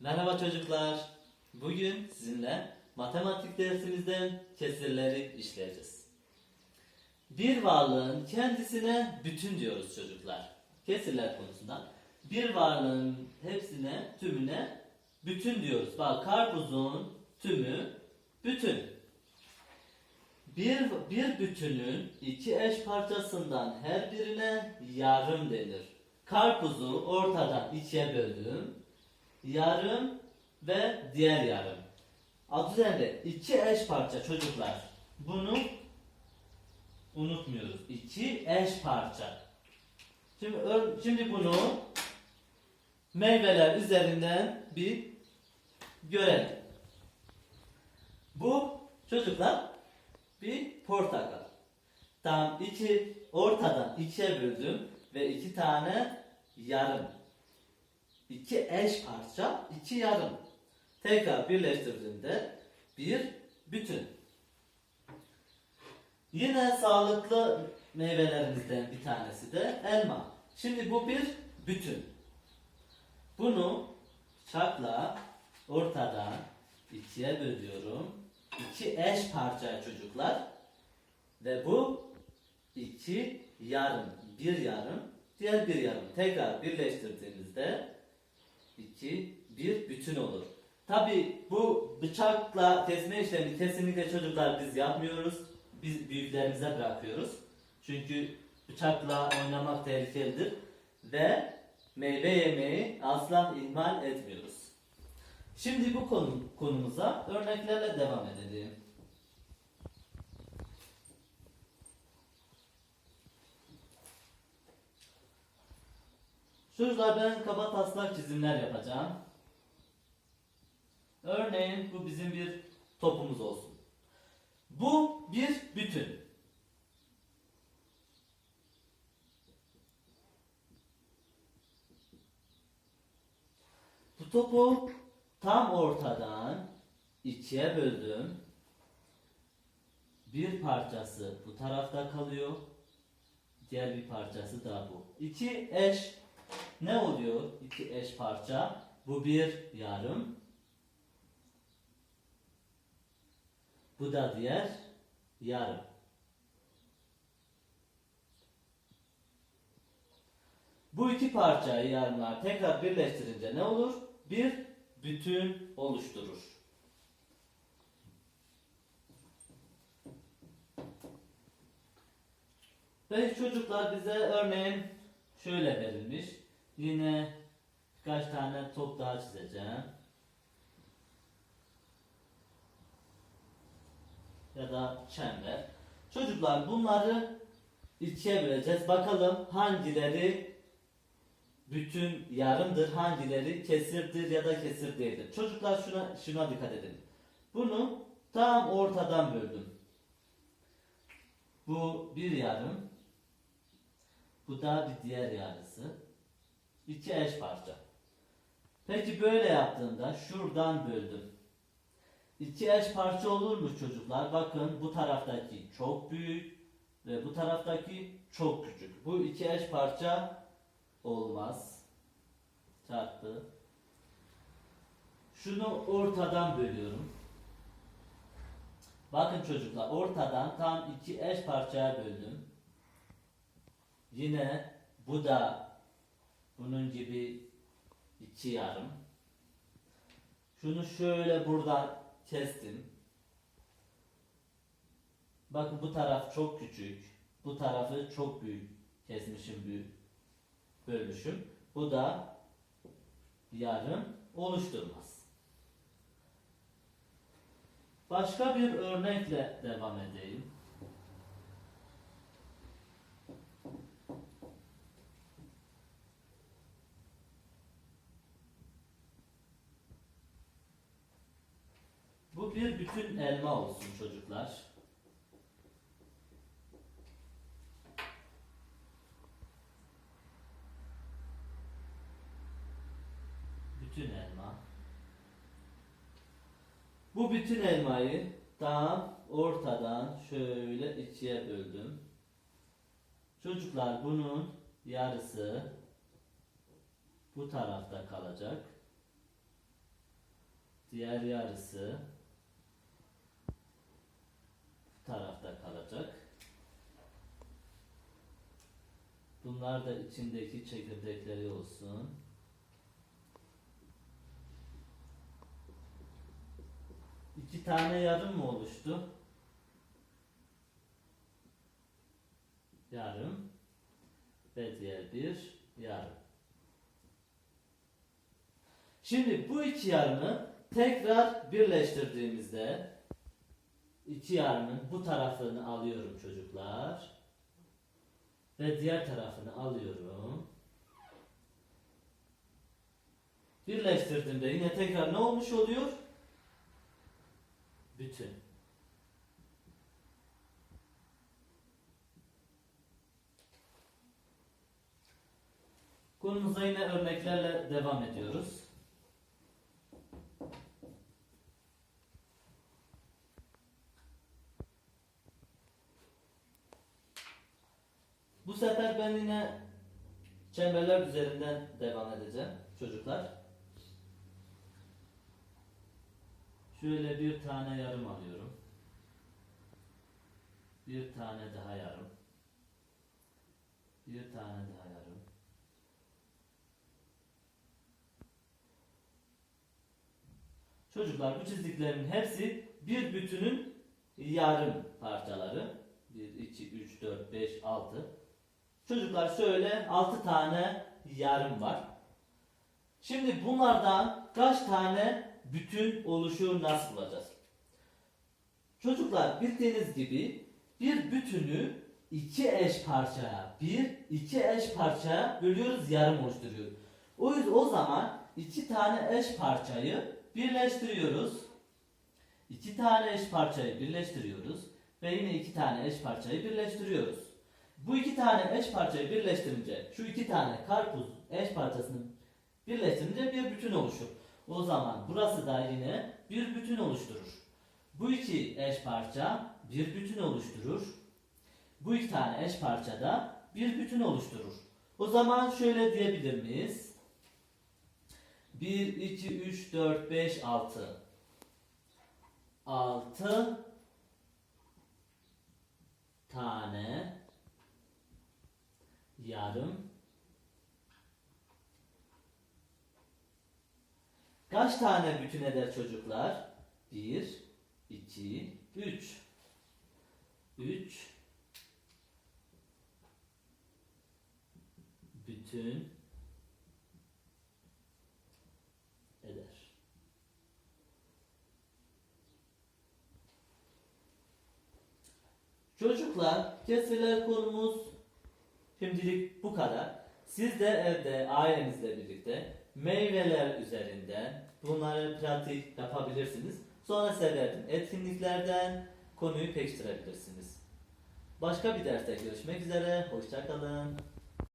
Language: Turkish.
Merhaba çocuklar. Bugün sizinle matematik dersimizden kesirleri işleyeceğiz. Bir varlığın kendisine bütün diyoruz çocuklar. Kesirler konusunda. Bir varlığın hepsine, tümüne bütün diyoruz. Bak karpuzun tümü bütün. Bir, bir bütünün iki eş parçasından her birine yarım denir. Karpuzu ortadan ikiye böldüm. Yarım ve diğer yarım. Adı üzerinde iki eş parça çocuklar. Bunu unutmuyoruz. İki eş parça. Şimdi, şimdi bunu meyveler üzerinden bir görelim. Bu çocuklar bir portakal. Tam iki ortadan ikiye böldüm ve iki tane yarım. İki eş parça, iki yarım. Tekrar birleştirdiğimde bir bütün. Yine sağlıklı meyvelerimizden bir tanesi de elma. Şimdi bu bir bütün. Bunu bıçakla ortadan ikiye bölüyorum. İki eş parça çocuklar. Ve bu iki yarım, bir yarım, diğer bir yarım. Tekrar birleştirdiğimizde iki, bir bütün olur. Tabi bu bıçakla kesme işlemi kesinlikle çocuklar biz yapmıyoruz. Biz büyüklerimize bırakıyoruz. Çünkü bıçakla oynamak tehlikelidir. Ve meyve yemeyi asla ihmal etmiyoruz. Şimdi bu konu, konumuza örneklerle devam edelim. Ben kaba taslak çizimler yapacağım. Örneğin bu bizim bir topumuz olsun. Bu bir bütün. Bu topu tam ortadan ikiye böldüm. Bir parçası bu tarafta kalıyor. Diğer bir parçası da bu. İki eş ne oluyor? İki eş parça. Bu bir yarım. Bu da diğer yarım. Bu iki parçayı yarımlar tekrar birleştirince ne olur? Bir bütün oluşturur. Ve çocuklar bize örneğin şöyle verilmiş. Yine birkaç tane top daha çizeceğim. Ya da çember. Çocuklar bunları ikiye böleceğiz. Bakalım hangileri bütün yarımdır, hangileri kesirdir ya da kesir değildir. Çocuklar şuna şuna dikkat edin. Bunu tam ortadan böldüm. Bu bir yarım. Bu da bir diğer yarısı. İki eş parça. Peki böyle yaptığımda şuradan böldüm. İki eş parça olur mu çocuklar? Bakın bu taraftaki çok büyük ve bu taraftaki çok küçük. Bu iki eş parça olmaz. Çarptı. Şunu ortadan bölüyorum. Bakın çocuklar ortadan tam iki eş parçaya böldüm. Yine bu da bunun gibi iki yarım. Şunu şöyle buradan kestim. Bakın bu taraf çok küçük. Bu tarafı çok büyük kesmişim büyük bölmüşüm. Bu da yarım oluşturmaz. Başka bir örnekle devam edeyim. Bu bir bütün elma olsun çocuklar. Bütün elma. Bu bütün elmayı tam ortadan şöyle ikiye böldüm. Çocuklar bunun yarısı bu tarafta kalacak. Diğer yarısı bu tarafta kalacak. Bunlar da içindeki çekirdekleri olsun. İki tane yarım mı oluştu? Yarım ve diğer bir yarım. Şimdi bu iki yarımı tekrar birleştirdiğimizde iki yarımın bu tarafını alıyorum çocuklar ve diğer tarafını alıyorum. Birleştirdiğimde yine tekrar ne olmuş oluyor? Bütün. Konumuza yine örneklerle devam ediyoruz. Bu sefer ben yine çemberler üzerinden devam edeceğim çocuklar. Şöyle bir tane yarım alıyorum. Bir tane daha yarım. Bir tane daha yarım. Çocuklar bu çizdiklerin hepsi bir bütünün yarım parçaları. 1, 2, 3, 4, 5, 6. Çocuklar şöyle 6 tane yarım var. Şimdi bunlardan kaç tane bütün oluşuyor nasıl bulacağız? Çocuklar bildiğiniz gibi bir bütünü iki eş parçaya, bir iki eş parçaya bölüyoruz yarım oluşturuyor. O yüzden o zaman iki tane eş parçayı birleştiriyoruz. İki tane eş parçayı birleştiriyoruz ve yine iki tane eş parçayı birleştiriyoruz. Bu iki tane eş parçayı birleştirince şu iki tane karpuz eş parçasını birleştirince bir bütün oluşur. O zaman burası da yine bir bütün oluşturur. Bu iki eş parça bir bütün oluşturur. Bu iki tane eş parça da bir bütün oluşturur. O zaman şöyle diyebilir miyiz? 1, 2, 3, 4, 5, 6. 6 tane yarım Kaç tane bütün eder çocuklar? 1, 2, 3. 3 bütün eder. Çocuklar, kesirler konumuz şimdilik bu kadar. Siz de evde ailenizle birlikte meyveler üzerinden bunları pratik yapabilirsiniz. Sonra size verdiğim etkinliklerden konuyu pekiştirebilirsiniz. Başka bir derste görüşmek üzere. Hoşçakalın.